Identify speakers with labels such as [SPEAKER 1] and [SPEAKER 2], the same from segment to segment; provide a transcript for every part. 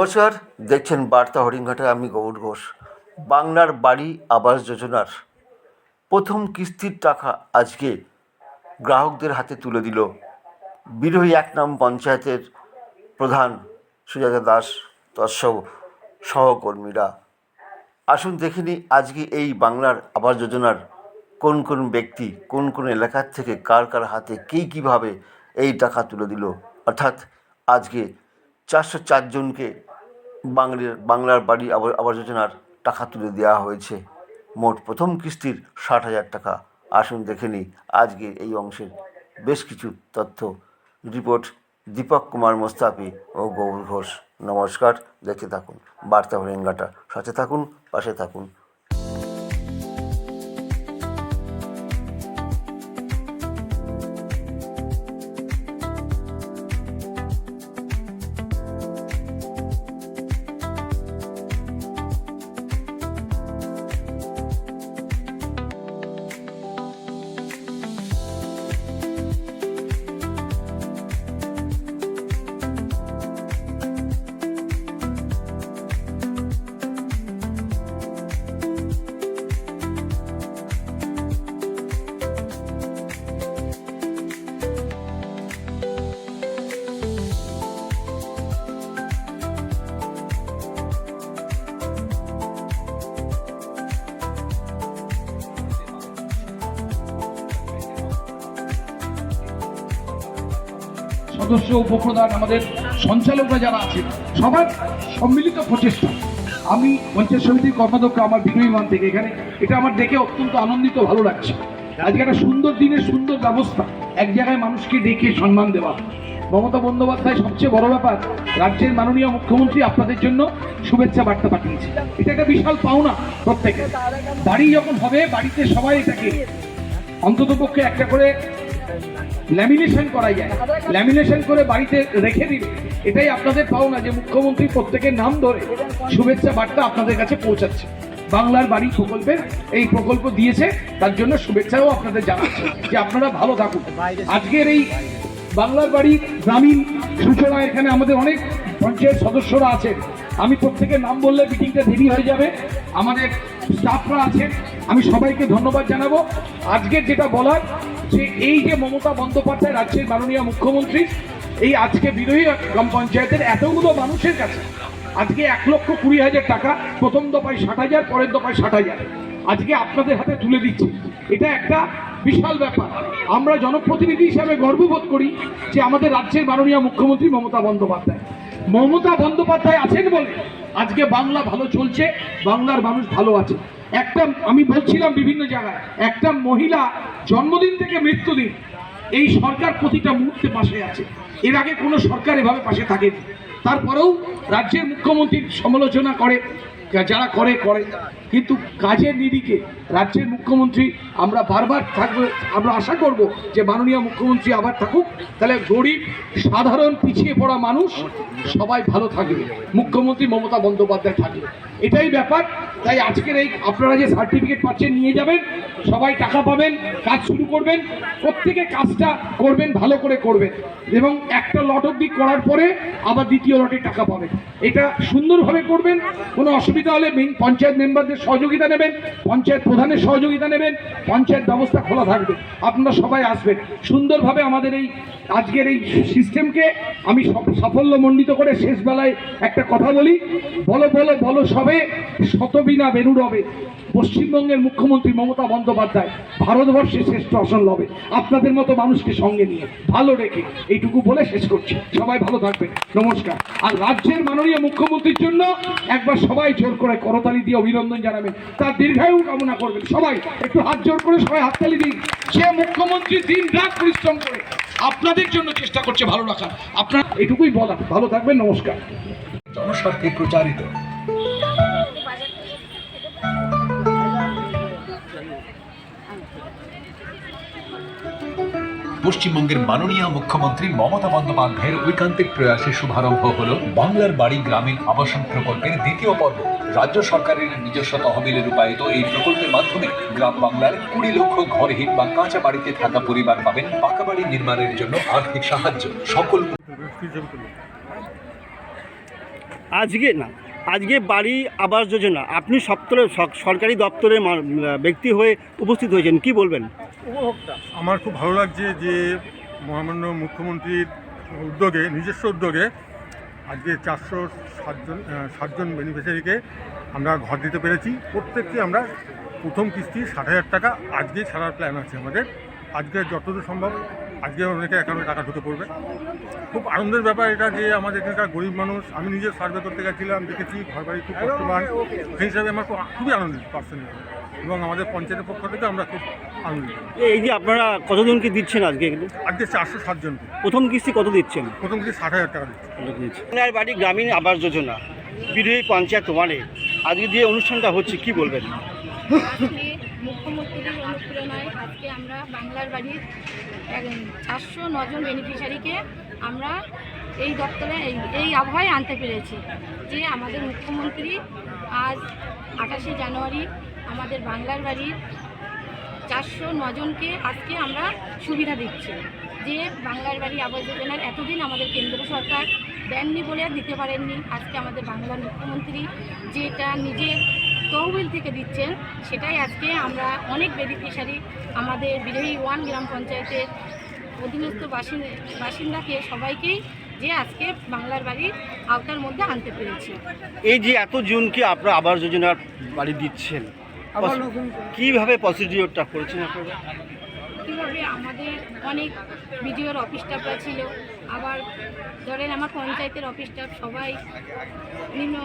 [SPEAKER 1] নমস্কার, দেখছেন বার্তা হরিণঘাটে, আমি গৌর ঘোষ। বাংলার বাড়ি আবাস যোজনার প্রথম কিস্তির টাকা আজকে গ্রাহকদের হাতে তুলে দিল বিরোহী এক নাম পঞ্চায়েতের প্রধান সুজাতা দাস তৎসব সহকর্মীরা। আসুন দেখিনি আজকে এই বাংলার আবাস যোজনার কোন কোন ব্যক্তি, কোন কোন এলাকার থেকে কার কার হাতে কী কীভাবে এই টাকা তুলে দিল। অর্থাৎ আজকে চারশো চারজনকে বাংলার বাংলার বাড়ি আবাস যোজনার টাকা তুলে দেওয়া হয়েছে। মোট প্রথম কিস্তির ষাট হাজার টাকা। আসুন দেখে নিই আজকের এই অংশের বেশ কিছু তথ্য। রিপোর্ট দীপক কুমার মোস্তাফি ও গৌর ঘোষ। নমস্কার দেখে থাকুন। বার্তা হরিঙ্গাটা সাথে থাকুন, পাশে থাকুন।
[SPEAKER 2] সদস্য উপপ্রধান আমাদের সঞ্চালকরা যারা আছে সবার সম্মিলিত প্রচেষ্টা। আমি পঞ্চায়েত সমিতির কর্মাধ্যক্ষ আমার বিনয়ী মান থেকে এখানে। এটা আমার দেখে অত্যন্ত আনন্দিত ভালো লাগছে। আজকে একটা সুন্দর দিনের সুন্দর ব্যবস্থা। এক জায়গায় মানুষকে ডেকে সম্মান দেওয়া। মমতা বন্দ্যোপাধ্যায় সবচেয়ে বড় ব্যাপার, রাজ্যের মাননীয় মুখ্যমন্ত্রী আপনাদের জন্য শুভেচ্ছা বার্তা পাঠিয়েছে। এটা একটা বিশাল পাওনা প্রত্যেকের। বাড়ি যখন হবে, বাড়িতে সবাই এটাকে অন্তত পক্ষে একটা করে ল্যামিনেশন করা যায়। ল্যামিনেশন করে বাড়িতে রেখে দিবে। এটাই আপনাদের পাওনা যে মুখ্যমন্ত্রী প্রত্যেকের নাম ধরে শুভেচ্ছা বার্তা আপনাদের কাছে পৌঁছাচ্ছে। বাংলার বাড়ি প্রকল্পের এই প্রকল্প দিয়েছে, তার জন্য শুভেচ্ছাও আপনাদের জানাচ্ছে যে আপনারা ভালো থাকুন। আজকের এই বাংলার বাড়ি গ্রামীণ সূচনা, এখানে আমাদের অনেক পঞ্চায়েত সদস্যরা আছেন। আমি প্রত্যেকের নাম বললে মিটিংটা দেরি হয়ে যাবে। আমাদের স্টাফরা আছেন। আমি সবাইকে ধন্যবাদ জানাব। আজকের যেটা বলার যে এই যে মমতা বন্দ্যোপাধ্যায় রাজ্যের মাননীয় মুখ্যমন্ত্রী, এই আজকে বিরোধী গ্রাম পঞ্চায়েতের এতগুলো মানুষের কাছে আজকে এক লক্ষ কুড়ি হাজার টাকা, প্রথম দফায় ষাট হাজার, পরের দফায় ষাট হাজার। আজকে আপনাদের হাতে তুলে দিচ্ছি। এটা একটা বিশাল ব্যাপার। আমরা জনপ্রতিনিধি হিসাবে গর্ববোধ করি যে আমাদের রাজ্যের মাননীয় মুখ্যমন্ত্রী মমতা বন্দ্যোপাধ্যায়। মমতা বন্দ্যোপাধ্যায় আছেন বলে আজকে বাংলা ভালো চলছে, বাংলার মানুষ ভালো আছে। একটা, আমি বলছিলাম বিভিন্ন জায়গায়, একটা মহিলা জন্মদিন থেকে মৃত্যুদিন, এই সরকার প্রতিটা মুহূর্তে পাশে আছে। এর আগে কোনো সরকার এভাবে পাশে থাকেনি। তারপরেও রাজ্যের মুখ্যমন্ত্রী সমালোচনা করে যারা করে করে। কিন্তু কাজের নিরিখে রাজ্যের মুখ্যমন্ত্রী, আমরা বারবার থাকব, আমরা আশা করব যে মাননীয় মুখ্যমন্ত্রী আবার থাকুক। তাহলে গরিব, সাধারণ, পিছিয়ে পড়া মানুষ সবাই ভালো থাকবে। মুখ্যমন্ত্রী মমতা বন্দ্যোপাধ্যায় থাকবে। এটাই ব্যাপার। তাই আজকের এই, আপনারা যে সার্টিফিকেট পাচ্ছেন নিয়ে যাবেন, সবাই টাকা পাবেন, কাজ শুরু করবেন, প্রত্যেকে কাজটা করবেন, ভালো করে করবেন। এবং একটা লট অব্দি করার পরে আবার দ্বিতীয় লটে টাকা পাবেন। এটা সুন্দরভাবে করবেন, কোনো অসুবিধা হলে পঞ্চায়েত মেম্বারদের সহযোগিতা নেবেন, পঞ্চায়েত প্রধানের সহযোগিতা নেবেন, পঞ্চায়েত ব্যবস্থা খোলা থাকবে। আপনারা সবাই আসবেন। সুন্দরভাবে আমাদের এই আজকের এই সিস্টেমকে আমি সাফল্য মণ্ডিত করে শেষ বেলায় একটা কথা বলি। বলো বলো বলো সবে শতবিনা বেরু হবে। পশ্চিমবঙ্গের মুখ্যমন্ত্রী মমতা বন্দ্যোপাধ্যায় ভারতবর্ষে শ্রেষ্ঠ আসন লবে। আপনাদের মতো মানুষকে সঙ্গে নিয়ে ভালো রেখে এইটুকু বলে শেষ করছি। সবাই ভালো থাকবেন। নমস্কার। আর রাজ্যের মাননীয় মুখ্যমন্ত্রীর জন্য একবার সবাই জোর করে করতালি দিয়ে অভিনন্দন জানাবেন। তার দীর্ঘায়ু কামনা করবেন। সবাই, একটু হাত জোর করে সবাই হাততালি দিন। সে মুখ্যমন্ত্রী দিন রাত পরিশ্রম করে। আপনাদের জন্য চেষ্টা করছে ভালো রাখার। আপনার এটুকুই বলা ভালো থাকবেন, নমস্কার।
[SPEAKER 3] জনস্বার্থে প্রচারিত। পশ্চিমবঙ্গের মাননীয় মুখ্যমন্ত্রী মমতা বন্দ্যোপাধ্যায়ের ঐকান্তিক প্রয়াসে শুভারম্ভ হল বাংলার বাড়ি গ্রামীণ আবাসন প্রকল্পের দ্বিতীয় পর্ব। রাজ্য সরকারের নিজস্ব তহবিলে রূপায়িত এই প্রকল্পের মাধ্যমে গ্রাম বাংলার কুড়ি লক্ষ ঘরহীন বা কাঁচা বাড়িতে থাকা পরিবার পাবেন পাকা বাড়ি নির্মাণের জন্য আর্থিক সাহায্য। সকল
[SPEAKER 4] আজকে না, আজকে বাড়ি আবাস যোজনা, আপনি সপ্তরে সরকারি দপ্তরে মা- ব্যক্তি হয়ে উপস্থিত হয়েছেন, কি বলবেন?
[SPEAKER 5] আমার খুব ভালো লাগছে যে মহামান্য মুখ্যমন্ত্রীর উদ্যোগে নিজস্ব উদ্যোগে আজকে চারশো সাতজন সাতজন বেনিফিশিয়ারিকে আমরা ঘর দিতে পেরেছি। প্রত্যেককে আমরা প্রথম কিস্তি ষাট হাজার টাকা আজকে ছাড়ার প্ল্যান আছে আমাদের। আজকে যতদূর সম্ভব আজকে অনেকে অ্যাকাউন্টে টাকা ঢুকে পড়বে। খুব আনন্দের ব্যাপার এটা যে আমাদের এখানকার গরিব মানুষ আমি নিজে সার্ভে করতে গেছিলাম দেখেছি ঘর বাড়ি খুব কষ্টবান। সেই হিসাবে আমার খুব খুবই আনন্দিত পার্সোনালি এবং আমাদের পঞ্চায়েতের পক্ষ থেকে আমরা খুব
[SPEAKER 4] এই যে আপনারা কতজনকে দিচ্ছেন আজকে এগুলো?
[SPEAKER 5] আজকে চারশো সাতজনকে।
[SPEAKER 4] প্রথম কিস্তি কত দিচ্ছেন?
[SPEAKER 5] প্রথম কিস্তি ষাট হাজার টাকা দিচ্ছি।
[SPEAKER 4] আপনার বাড়ি গ্রামীণ আবাস যোজনা বিধয়ী পঞ্চায়েত ওয়ানে। আজকে যে অনুষ্ঠানটা হচ্ছে কি বলবেন?
[SPEAKER 6] আজকে মুখ্যমন্ত্রীর অনুপ্রেরণায় আজকে আমরা বাংলার বাড়ির চারশো নজন বেনিফিশিয়ারিকে আমরা এই দপ্তরে এই এই আবহাওয়ায় আনতে পেরেছি। যে আমাদের মুখ্যমন্ত্রী আজ আঠাশে জানুয়ারি আমাদের বাংলার বাড়ির চারশো নজনকে আজকে আমরা সুবিধা দিচ্ছি যে বাংলার বাড়ি আবাস যোজনার এতদিন আমাদের কেন্দ্র সরকার দেননি বলে আর দিতে পারেননি। আজকে আমাদের বাংলার মুখ্যমন্ত্রী যেটা নিজের তহবিল থেকে দিচ্ছেন, সেটাই আজকে আমরা অনেক বেনিফিশিয়ারি আমাদের বিরোহী ওয়ান গ্রাম পঞ্চায়েতের অধীনস্থ বাসিন্দা বাসিন্দাকে সবাইকেই যে আজকে বাংলার বাড়ির আওতার মধ্যে আনতে পেরেছি।
[SPEAKER 4] এই যে এত জনকে আপনারা আবাস যোজনার বাড়ি দিচ্ছেন কীভাবে প্রসিডিওরটা করেছেন আপনারা?
[SPEAKER 6] কীভাবে আমাদের অনেক বিডিওর অফিস স্টাফরা ছিল। আবার ধরেন আমার পঞ্চায়েতের অফিস স্টাফ সবাই নিম্ন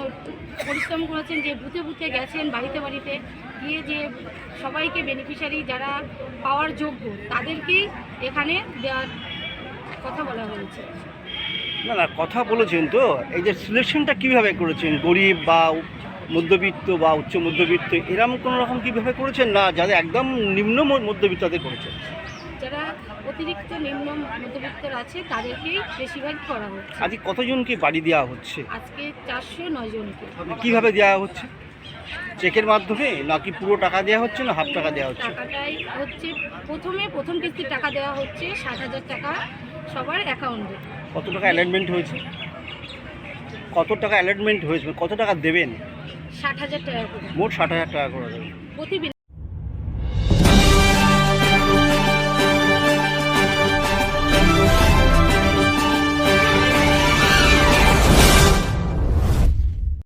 [SPEAKER 6] পরিশ্রম করেছেন যে বুথে বুথে গেছেন বাড়িতে বাড়িতে। গিয়ে যে সবাইকে বেনিফিশিয়ারি যারা পাওয়ার যোগ্য তাদেরকেই এখানে দেওয়ার কথা বলা হয়েছে।
[SPEAKER 4] না না কথা বলেছেন তো। এই যে সিলেকশনটা কীভাবে করেছেন? গরিব বা মধ্যবিত্ত বা উচ্চ মধ্যবিত্ত এরম কোনো রকম কীভাবে করেছেন? না যাদের একদম নিম্ন মধ্যবিত্ত তাদের করেছেন।
[SPEAKER 6] যারা অতিরিক্ত নিম্ন মধ্যবিত্তর আছে তাদেরকেই বেশিরভাগ করা হচ্ছে।
[SPEAKER 4] আজকে কতজনকে বাড়ি দেওয়া হচ্ছে?
[SPEAKER 6] আজকে চারশো নয় জনকে।
[SPEAKER 4] কীভাবে দেওয়া হচ্ছে? চেকের মাধ্যমে? নাকি পুরো টাকা দেওয়া হচ্ছে না হাফ টাকা দেওয়া হচ্ছে?
[SPEAKER 6] টাকাটাই হচ্ছে প্রথমে প্রথম কিস্তির টাকা দেওয়া হচ্ছে সাত হাজার টাকা সবার অ্যাকাউন্টে।
[SPEAKER 4] কত টাকা অ্যালাইনমেন্ট হয়েছে? কত টাকা অ্যালটমেন্ট হয়েছে? কত টাকা দেবেন?
[SPEAKER 6] ষাট হাজার টাকা করে।
[SPEAKER 4] মোট ষাট হাজার টাকা করে দেবেন।
[SPEAKER 6] প্রতি